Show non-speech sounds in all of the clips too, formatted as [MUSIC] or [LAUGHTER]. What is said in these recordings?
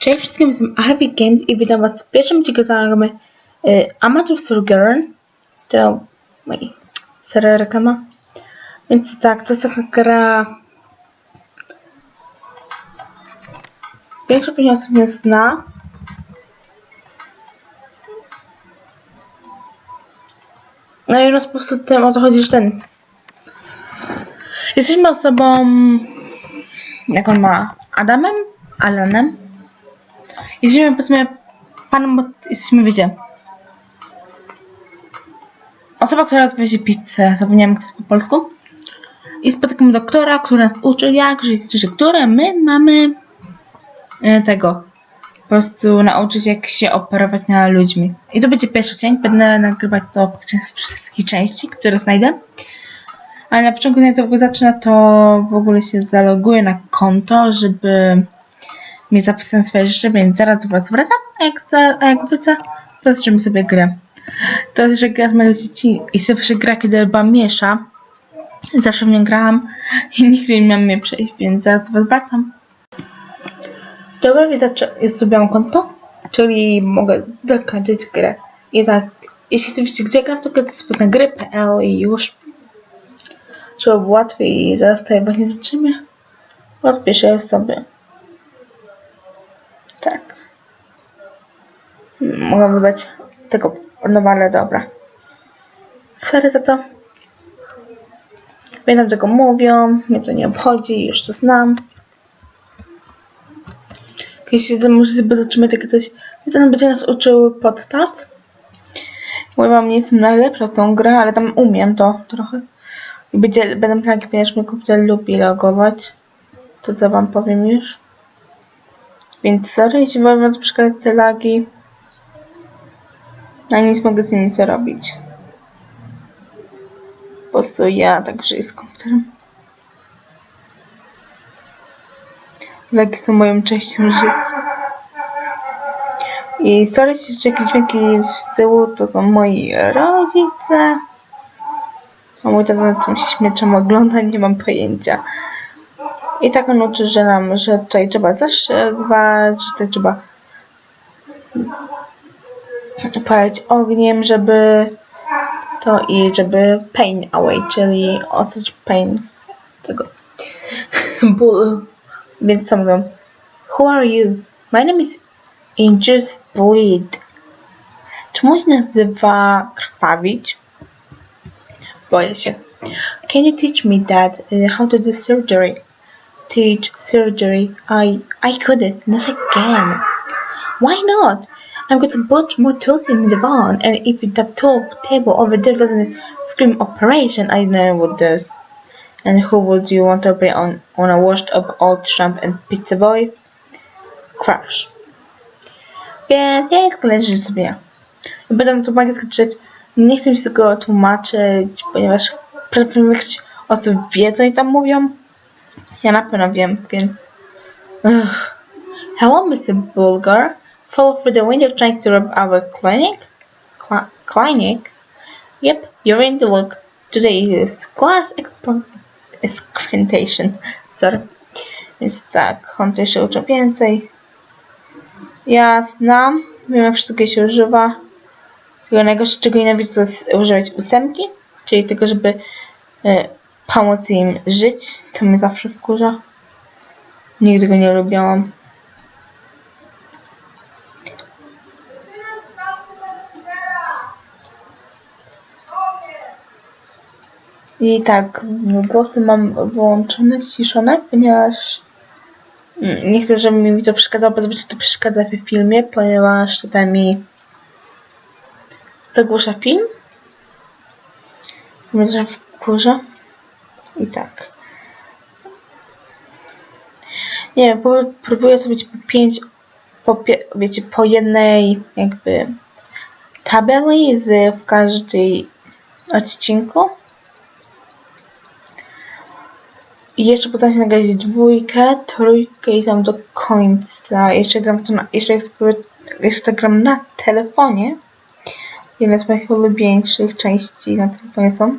Cześć wszystkim, jestem Harvey Games i witam was w pierwszym odcinku zagramy y, Amateur Surgeon. To oj, seria reklama. Więc tak, to jest taka gra... Większość osób mnie zna. No i u nas po prostu tym o to chodzi, że ten... Jesteśmy osobą... Jak on ma? Adamem? Alanem? Jesteśmy powiedzmy panem, bo jesteśmy, wiecie. Osoba, która rozwozi pizzę, zapomniałem jak to jest po polsku. I spotykamy doktora, który nas uczy, jak żyć z które my mamy e, tego. Po prostu nauczyć, jak się operować na ludźmi. I to będzie pierwszy dzień. Będę nagrywać to podczas wszystkich części, które znajdę. Ale na początku, jak to zacznę, to w ogóle się zaloguję na konto, żeby mi zapisałem swoje rzeczy, więc zaraz do was wracam, a jak, za, a jak wrócę, to zaczniemy sobie grę. To że gra z moją dzieci i sobie gra, kiedy chyba miesza. Zawsze w nią grałam i [LAUGHS] nigdy nie miałam mnie przejść, więc zaraz do was wracam. Dobra, że jest sobie konto, czyli mogę zakończyć grę. I tak, jeśli chcecie wiedzieć, gdzie gram, to kiedy sobie gry.pl i już. Żeby było łatwiej i zaraz tutaj właśnie zaczniemy. Odpiszę sobie. Tak. Mogę wybrać tego no ale dobra. Sorry za to. Pamiętam tego mówią, mnie to nie obchodzi, już to znam. Jeśli może sobie zobaczymy takie coś, więc on będzie nas uczył podstaw. Mówię wam, nie jestem najlepsza tą grę, ale tam umiem to trochę. Będzie, będę plagi, ponieważ mój komputer lubi logować. To co wam powiem już. Więc sorry, jeśli wam przeszkadzają te lagi. No nic mogę z nimi zrobić. Po prostu ja tak żyję z komputerem. Lagi są moją częścią życia. I sorry, jeśli jakieś dźwięki z tyłu, to są moi rodzice. A mój tata na tym się śmie, czemu ogląda, nie mam pojęcia. I tak on uczy, że nam, że tutaj trzeba zaszwać, że tutaj trzeba palić ogniem, żeby to i żeby pain away, czyli osać pain tego. [LAUGHS] Więc co mówią? Who are you? My name is Injus Bleed. Czemu się nazywa krwawić? Boję. Can you teach me that uh, how to do surgery? Teach surgery? I I couldn't. Not again. Why not? I've got a bunch more tools in the barn, and if that top table over there doesn't scream operation, I know what does. And who would you want to operate on, on a washed up old tramp and pizza boy? Crash. Więc ja jest koleżę sobie. Będę tu magię skrzyczeć. Nie chcę mi tego tłumaczyć, ponieważ większość osób wie, co i tam mówią. Ja na pewno wiem, więc... Ugh. Hello, Mr. Bulgar. Fall through the window trying to rob our clinic? Cl clinic? Yep, you're in the look. Today is class experimentation. Sorry. Więc tak, on tutaj się uczy więcej. Ja znam, wiem jak wszystkiego się używa. Tylko najgorsze, czego nienawidzę, to jest używać ósemki, czyli tego, żeby y, pomóc im żyć. To mnie zawsze wkurza. Nigdy go nie lubiałam. I tak, głosy mam wyłączone, ściszone, ponieważ mm, nie chcę, żeby mi to przeszkadzało, bo zazwyczaj to przeszkadza w filmie, ponieważ tutaj mi zagłusza film. To mnie trochę wkurza. I tak. Nie wiem, próbuję zrobić po pięć, po, wiecie, po jednej jakby tabeli z w każdej odcinku. I jeszcze postaram się nagrać dwójkę, trójkę i tam do końca. Jeszcze gram to na, jeszcze, jeszcze tak gram na telefonie. Jedna z moich ulubieńszych części na telefonie są.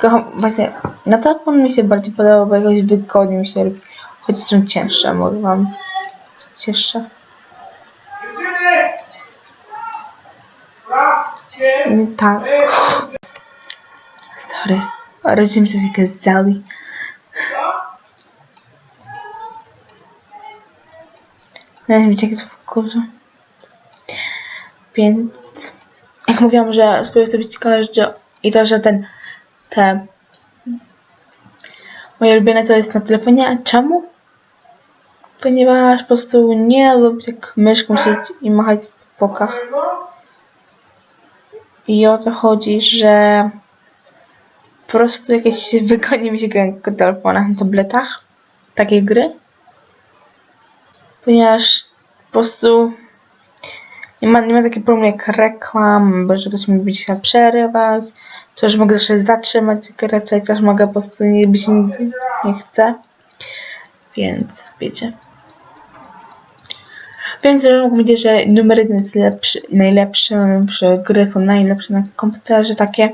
Kocham, właśnie, Na telefon mi się bardziej podoba, bo jakoś wygodnie mi się robi. Choć są cięższe, mówię wam. Są cięższe. Mm, Tak. Sorry. Rodzimce się zdali. Nie wiem, jakie jest w kurze. Więc mówiłam, że spróbuję sobie ciekawe rzeczy i to, że ten te moje ulubione to jest na telefonie. Czemu? Ponieważ po prostu nie lubię tak myszką siedzieć i machać po bokach. I o to chodzi, że po prostu jakieś [LAUGHS] wygodnie mi się gra na telefonach, na tabletach. Takie gry. Ponieważ po prostu nie ma, nie ma takiego problemu jak reklam, bo że ktoś mi będzie chciał przerywać, to już mogę też zatrzymać grę, i też mogę po prostu nie być nie chcę. Więc wiecie. Więc mógł powiedzieć, że numer jeden jest lepszy, najlepszy, że gry są najlepsze na komputerze takie.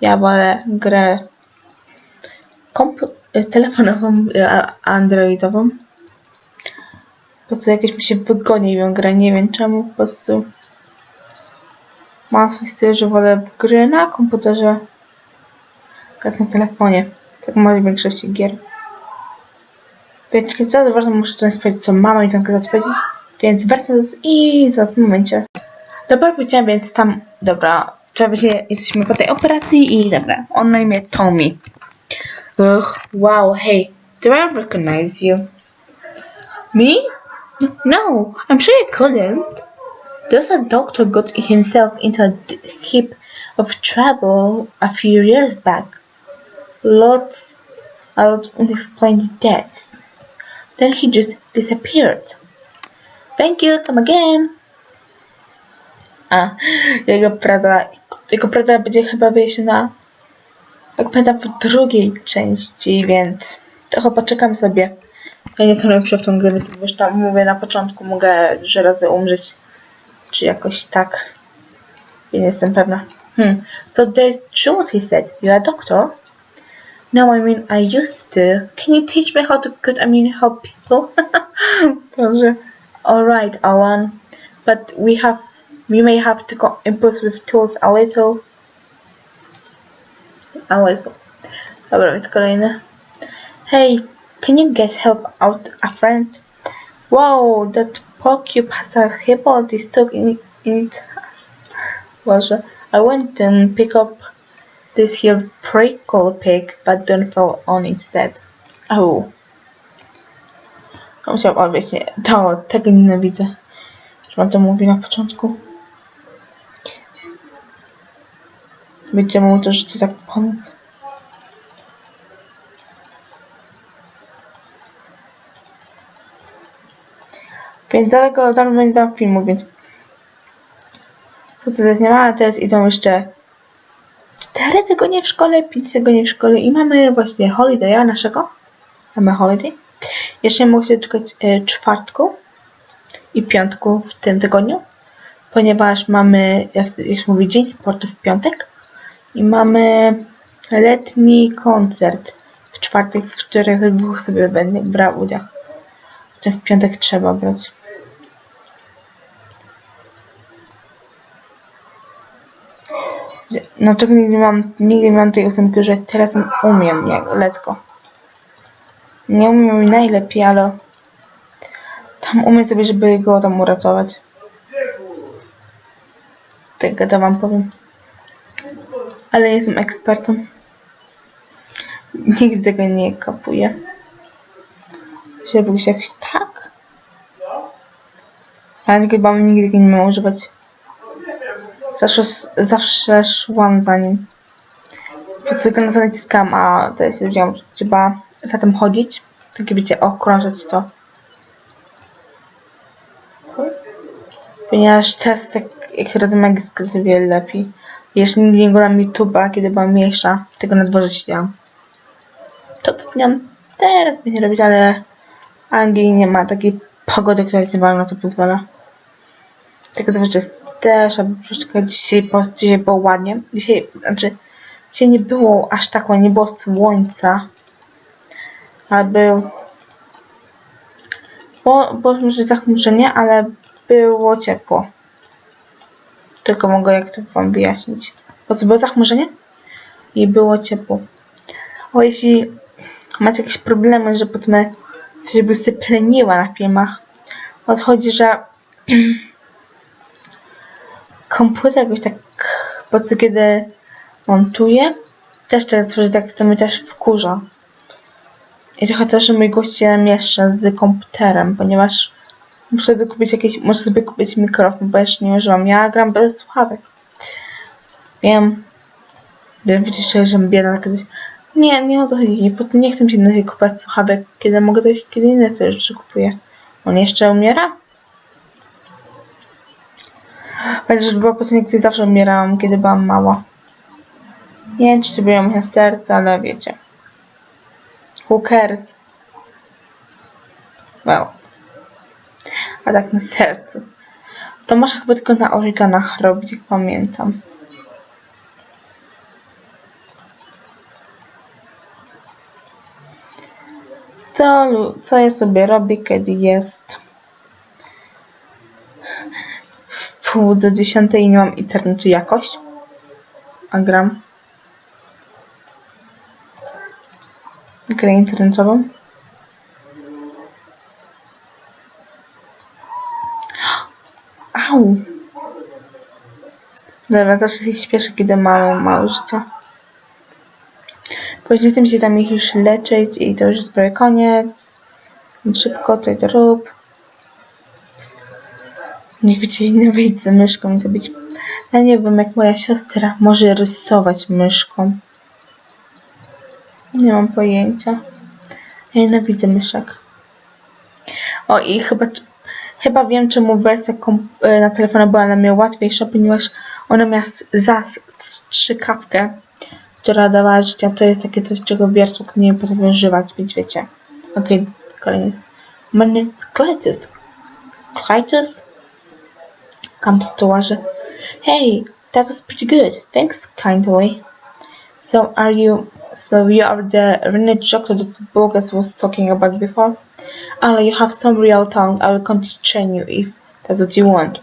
Ja wolę grę komp- telefonową, androidową. Po prostu jakieś mi się wygodniej ją gra, nie wiem czemu, po prostu mam swój styl, że wolę gry na komputerze grać na telefonie. Tak może w większości gier. Więc teraz bardzo muszę coś sprawdzić, co mama mi tam kazała sprawdzić. Więc wracam i za w momencie. Dobra, powiedziałam, więc tam, dobra, trzeba będzie, jesteśmy po tej operacji i dobra, on na imię Tommy. Ugh, wow, hey, do I recognize you? Me? No, I'm sure you couldn't. There's a doctor got himself into a heap of trouble a few years back. Lots, of unexplained deaths. Then he just disappeared. Thank you, come again. A, ah, [LAUGHS] jego prawda, jego prawda będzie chyba wyjaśniona, jak pamiętam, w drugiej części, więc trochę poczekam sobie. Ja nie jestem lepszy w tą grę, więc już tam mówię na początku, mogę że razy umrzeć, czy jakoś tak. Ja nie jestem pewna. Hmm. So there's true what he said. You're a doctor? No, I mean I used to. Can you teach me how to cut? I mean help people? [LAUGHS] Dobrze. Alright, Alan. But we have we may have to impulse with tools a little. A little. Dobra, więc kolejny. Hey, can you guys help out a friend? Wow, that porcupine has a hippolyte stuck in, in its ass. Uh, I went and pick up this here prickle pig, but don't fall on instead. Oh. Musiałam odwieźć, nie. To, tego nienawidzę. Już wam to mówi na początku. Będzie mu to życie tak pomóc. Więc daleko będzie tam filmu, więc Wkrótce ale teraz idą jeszcze cztery tygodnie w szkole, pięć tygodni w szkole i mamy właśnie holiday'a naszego. Same holiday. Jeszcze się czekać e, czwartku i piątku w tym tygodniu, ponieważ mamy, jak, jak się mówi, dzień sportu w piątek i mamy letni koncert w czwartek, w których dwóch sobie będzie brał udział. W piątek trzeba brać. Dlaczego nigdy nie mam, nigdy nie mam tej ósemki, że teraz umiem, jak letko. Nie umiem najlepiej, ale tam umiem sobie, żeby go tam uratować. Tego to wam powiem. Ale jestem ekspertem. Nigdy tego nie kapuję. Żeby się jakoś tak. Ale chyba nigdy go nie mam używać. Zawsze, zawsze szłam za nim. Po prostu go na to naciskam, a teraz wiedziałam, że trzeba za tym chodzić. Takie wiecie, okrążać to. Ponieważ teraz jak się razem o wiele lepiej. Jeszcze nigdy nie oglądam YouTube'a, kiedy byłam mniejsza. Tego na dworze siedziałam. To to powinnam teraz będzie robić, ale Anglii nie ma takiej pogody, która się na to pozwala. Tego jest też, aby troszeczkę dzisiaj, po, dzisiaj było ładnie. Dzisiaj, znaczy Dzisiaj nie było aż tak, nie było słońca. Ale był... Bo, bo może zachmurzenie, ale było ciepło. Tylko mogę jak to wam wyjaśnić. Po co było zachmurzenie? I było ciepło. O, jeśli macie jakieś problemy, że powiedzmy coś by sypleniła na filmach, odchodzi, że [CLEARS THROAT] komputer jakoś tak po co kiedy montuję, też teraz tak to mnie też wkurza. I trochę też, że mój głos się miesza z komputerem, ponieważ muszę sobie kupić jakieś, muszę sobie kupić mikrofon, bo jeszcze nie używam. Ja gram bez słuchawek. Wiem. Wiem, widzicie, że bieda coś. Nie, nie o to chodzi. Po prostu nie chcę się na kupować słuchawek, kiedy mogę to kiedy inne sobie rzeczy kupuję. On jeszcze umiera? Chociaż była prostu nigdy zawsze umierałam, kiedy byłam mała. Nie wiem, czy było moje serce, ale wiecie. Who cares? Well. A tak na sercu. To można chyba tylko na oryganach robić, jak pamiętam. Co, co ja sobie robię, kiedy jest w pół dziesiątej i nie mam internetu jakoś? A gram. Grę internetową. Au! Dobra, zawsze się śpieszę, kiedy mam mało życia. Później chcę się tam ich już leczyć i to już jest prawie koniec. Szybko tutaj to rób. Nie wyjść z myszką i zrobić. Ja nie wiem, jak moja siostra może rysować myszką. Nie mam pojęcia. Ja nienawidzę myszek. O i chyba, chyba wiem, czemu wersja e, na telefonie była dla mnie łatwiejsza, ponieważ ona miała s- za strzykawkę, która dawała życia. To jest takie coś, czego wiersuk nie potrafi używać, więc wiecie. Okej, kolejny jest. Meningitis. Clitus? Kam tatuaże. Hey, that was pretty good. Thanks, kindly. So are you so you are the renegade chocolate that Bogus was talking about before? Ale you have some real talent. I will continue to train you if that's what you want.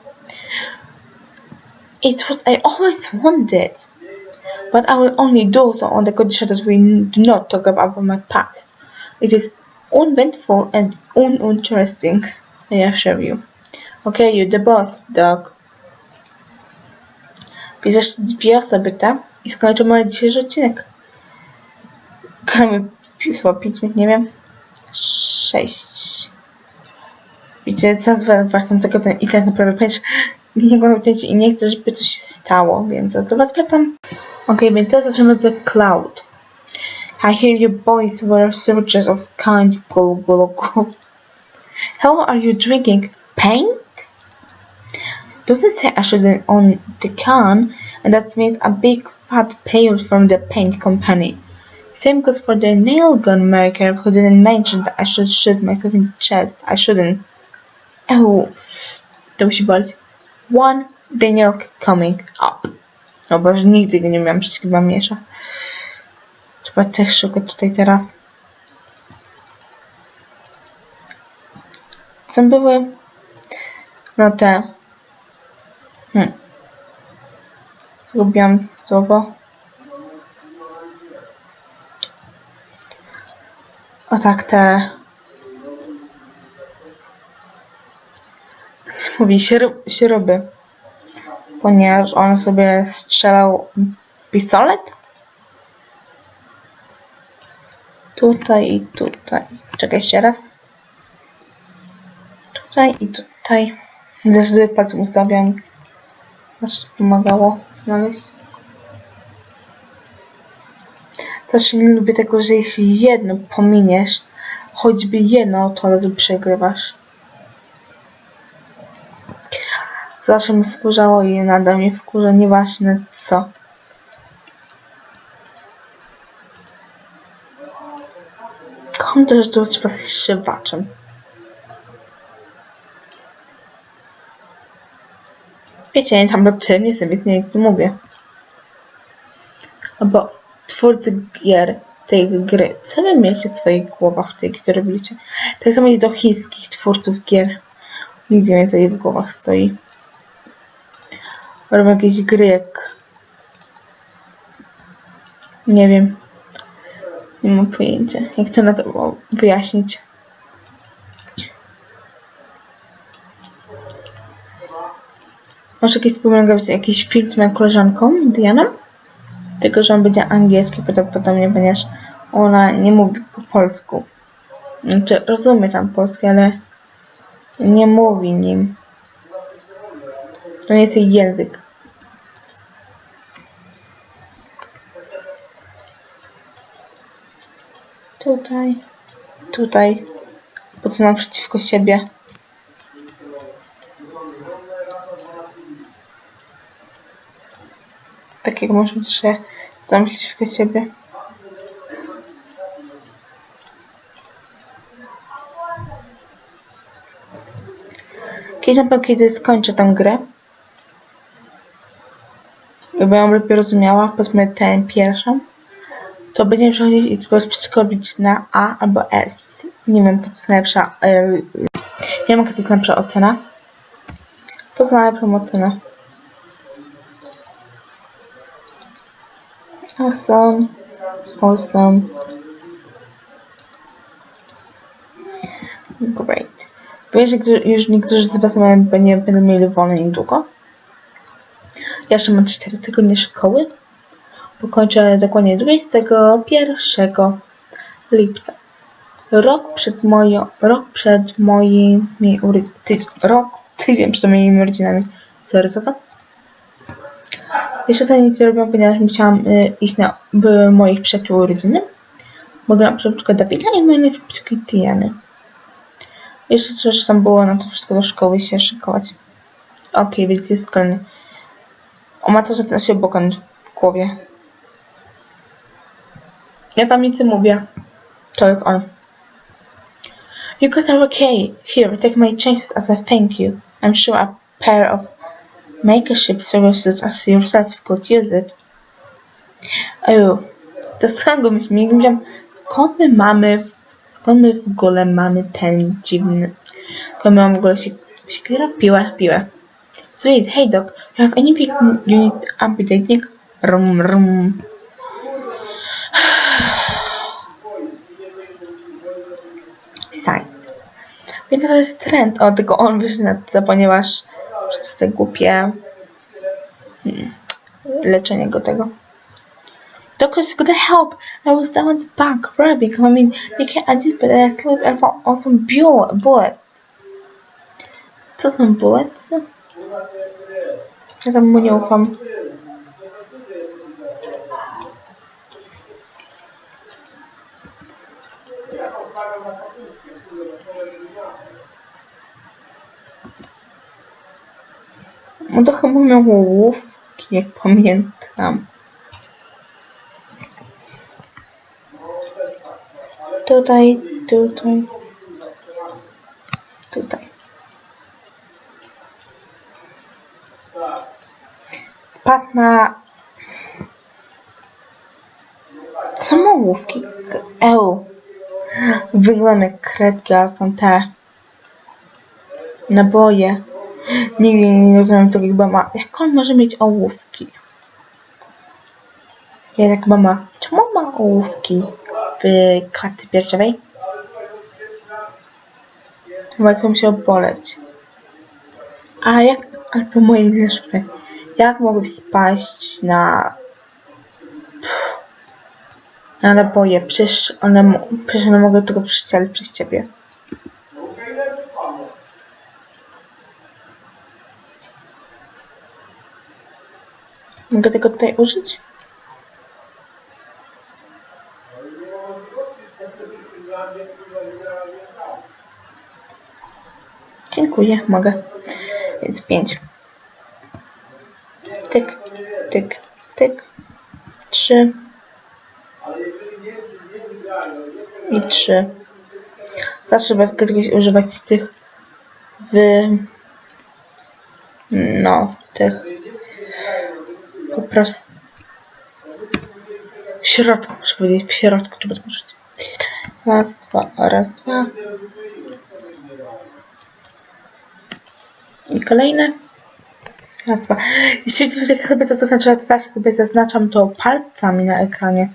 It's what I always wanted. But I will only do so on the condition that we do not talk about my past. It is uneventful and uninteresting. I assure you. Okay, you're the boss, dog. Bierzesz dwie osoby, tak? I skończymy dzisiejszy odcinek. Gramy chyba 5 minut, nie wiem. 6. Widzicie, zaraz wracam tego ten internet naprawdę ponieważ nie go i nie chcę, żeby coś się stało, więc zaraz do was wracam. Okej, więc teraz zaczynamy z Cloud. I hear your boys were searchers of kind gulu gulu gulu. How are you drinking? Paint? Doesn't say I shouldn't on the can, and that means a big fat payout from the paint company. Same goes for the nail gun maker who didn't mention that I should shoot myself in the chest. I shouldn't. Oh, to musi boleć. One Daniel coming up. No bo już nigdy go nie miałam, przecież chyba miesza. Trzeba też szukać tutaj teraz. Co były? No te. Hmm. Zgubiłam słowo. O tak, te. Jak się mówi. Ponieważ on sobie strzelał pistolet. Tutaj i tutaj. Czekaj jeszcze raz. Tutaj i tutaj. Zresztą palcem ustawiam. Aż pomagało znaleźć. Też nie lubię tego, że jeśli jedno pominiesz, choćby jedno, to razu przegrywasz. Zawsze mnie wkurzało i nadal mnie wkurza, nieważne co. Kocham to, że to trzeba z. Nie tym jestem, więc nie wiem, co mówię. Albo twórcy gier tej gry. Co wy mieliście w swoich głowach w tej gry robiliście? Tak samo jest do chińskich twórców gier. Nigdzie więcej w głowach stoi. Robią jakieś gry jak... Nie wiem. Nie mam pojęcia. Jak to na to wyjaśnić? Może kiedyś pomagać jakiś film z moją koleżanką Dianą? Tylko, że on będzie angielski prawdopodobnie, ponieważ ona nie mówi po polsku. Znaczy, rozumie tam polski, ale nie mówi nim. To nie jest jej język. Tutaj. Tutaj. Po co naprzeciwko siebie? Takiego może być, że znam przeciwko siebie. Pewno kiedy skończę tę grę, bo ją lepiej rozumiała, powiedzmy tę pierwszą, to będziemy przechodzić i po prostu wszystko robić na A albo S. Nie wiem, jaka to jest najlepsza, e, nie wiem, jaka to jest najlepsza ocena. Poza najlepszą ocenę. Awesome. Awesome. Great. Gdy- już niektórzy z Was mają- nie będą mieli wolne niedługo. Ja jeszcze mam 4 tygodnie szkoły. Pokończę dokładnie 21 lipca. Rok przed moją, rok przed moimi ty, rok, tydzień przed moimi urodzinami. Sorry za to. Jeszcze to nic nie robiłam, ponieważ musiałam y, iść na by moich przyjaciół urodziny. Mogę na przykład Dawida i mojej najlepszej Diany. Jeszcze coś tam było na to wszystko do szkoły się szykować. Okej, więc jest kolejny. O ma to, że ten się bokan w głowie. Ja tam nic nie mówię. To jest on. You guys are okay. Here, take my chances as a thank you. I'm sure a pair of makeshift services as yourselves could use it. To samego myślę, nie wiem, skąd my mamy, skąd my w ogóle mamy ten dziwny, skąd my mamy w ogóle się, się piłę, piłę. Sweet, hey doc, you have any big unit updating? Rum, rum. [SIGHS] Sign. Więc to jest trend, o, tylko on wyszedł ponieważ przez te głupie hmm, leczenie go tego. Doctors could help. I was down at the back, rubbing. I mean, making a deep but I slipped and fell on some bu- bullets. Co są bullets? Ja tam mu nie ufam. No to chyba miał łówki, jak pamiętam. Tutaj, tutaj, tutaj. Spadł na... K- Eł. Wyglądają jak kredki, ale są te... Naboje. Nigdy nie rozumiem jak mama. Jak on może mieć ołówki? Ja tak mama. Czemu ma ołówki w klatce piersiowej? Chyba jak musiał boleć. A jak, albo moje pytanie. Jak mogły spaść na... Pff, na naboje? Przecież one, przecież one mogły tylko przestrzelić przez ciebie. Mogę tego tutaj użyć? Dziękuję, mogę. Więc pięć. Tyk, tyk, tyk. Trzy. I trzy. Zawsze będę używać tych w... No, tych po prostu W środku, muszę powiedzieć, w środku trzeba otworzyć. Raz, dwa, raz, dwa. I kolejne. Raz, dwa. Jeśli sobie to zaznaczę, to zawsze sobie zaznaczam to palcami na ekranie.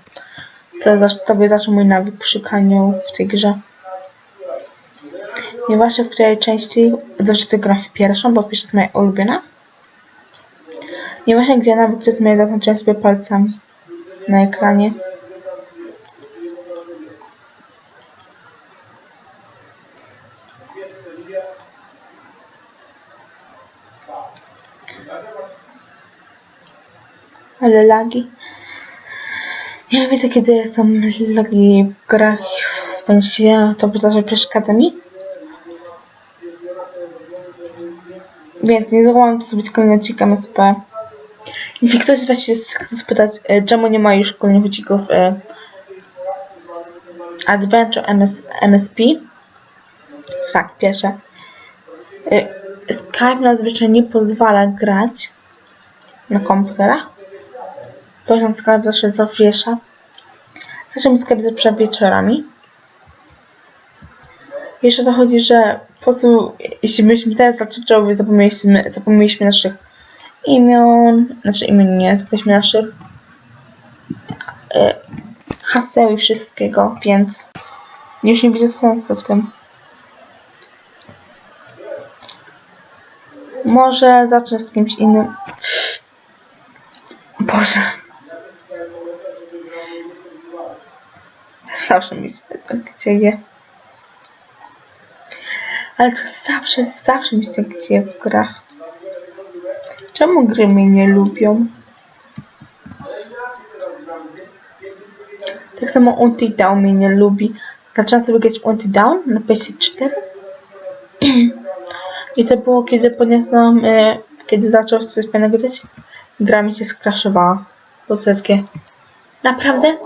To sobie zaczął mój nawyk szukaniu w tej grze. Nieważne w której części, zawsze to gram w pierwszą, bo pierwsza jest moja ulubiona. Nieważne gdzie nawyk to jest moje zaznaczenie sobie palcami na ekranie. Ale lagi. Nie wiem, kiedy są lagi w grach, ja to zawsze przeszkadza mi. Więc nie zdołam sobie kolejnego odcinka MSP. Jeśli ktoś z Was się chce spytać, e, czemu nie ma już kolejnych odcinków e, Adventure MS, MSP, tak, pierwsze. E, Skype nazwyczaj nie pozwala grać na komputerach. Poziom Skype zawsze zawiesza. Zawsze mi Skype zaprasza wieczorami. Jeszcze to chodzi, że po co, jeśli byśmy teraz zaczęli, zapomnieliśmy, zapomnieliśmy naszych imion, znaczy imion nie, zapomnieliśmy naszych e, haseł i wszystkiego, więc już nie widzę sensu w tym. Może zacznę z kimś innym. [LAUGHS] Boże. [LAUGHS] Zawsze mi się tak dzieje. Ale to zawsze, zawsze mi się tak dzieje w grach. Czemu gry mnie nie lubią? Tak samo Until Down mnie nie lubi. Zaczęłam sobie grać Until Down na PS4. [CLEARS THROAT] I to było kiedy podniosłam, e, kiedy zaczął coś fajnego grać. Gra mi się skraszowała. Posadzkie. Naprawdę?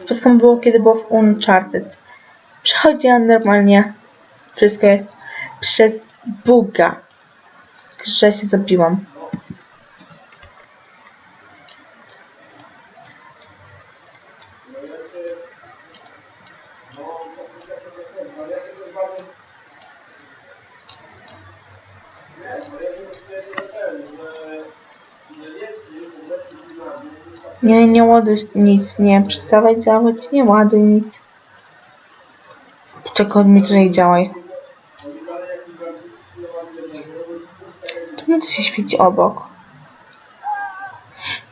Spotkam było kiedy było w Uncharted. Przechodziłam normalnie. Wszystko jest przez buga. Że się zabiłam. Nie, nie ładuj nic, nie przestawaj działać, nie ładuj nic. Czego mi tutaj działaj. Czemu to się świeci obok?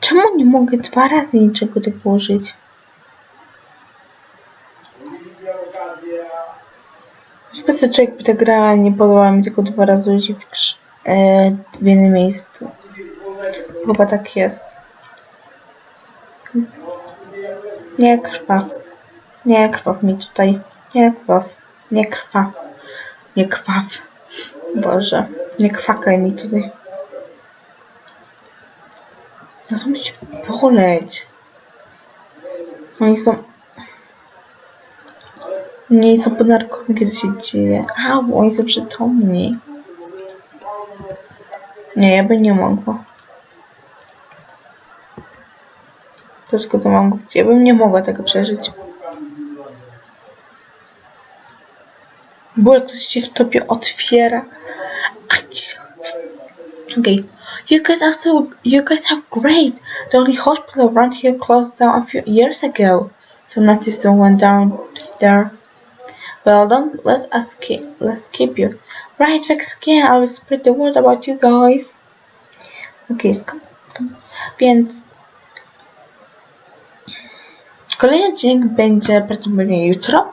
Czemu nie mogę dwa razy niczego tak włożyć? Specjalnie człowiek by ta gra nie podobała mi tylko dwa razy ludzi w, e, w jednym miejscu. Chyba tak jest. Nie krwaw. Nie krwaw mi tutaj. Nie krwaw. Nie krwaw. Nie krwaw. Boże. Nie kwakaj mi tutaj. To musi boleć. Oni są... Nie są pod narkozem, kiedy się dzieje. Au, oni są przytomni. Nie, ja bym nie mogła. To wszystko, co mam mówić. Ja bym nie mogła tego przeżyć. Bo jak ktoś się w tobie otwiera. Ać. Okay. You guys are so. You guys are great. The only hospital around here closed down a few years ago. So nothing still went down there. Well, don't let us keep. Let's keep you. Right, thanks again. I will spread the word about you guys. Okay, skop. Więc Kolejny odcinek będzie prawdopodobnie jutro,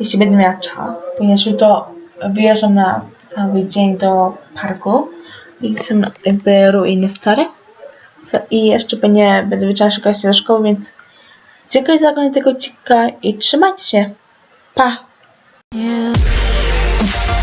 jeśli będę miała czas, ponieważ jutro wyjeżdżam na cały dzień do parku, są jakby ruiny stare. Co, I jeszcze będzie, będę wieczorem szukać do szkoły, więc dziękuję za oglądanie tego odcinka i trzymajcie się. Pa! Yeah.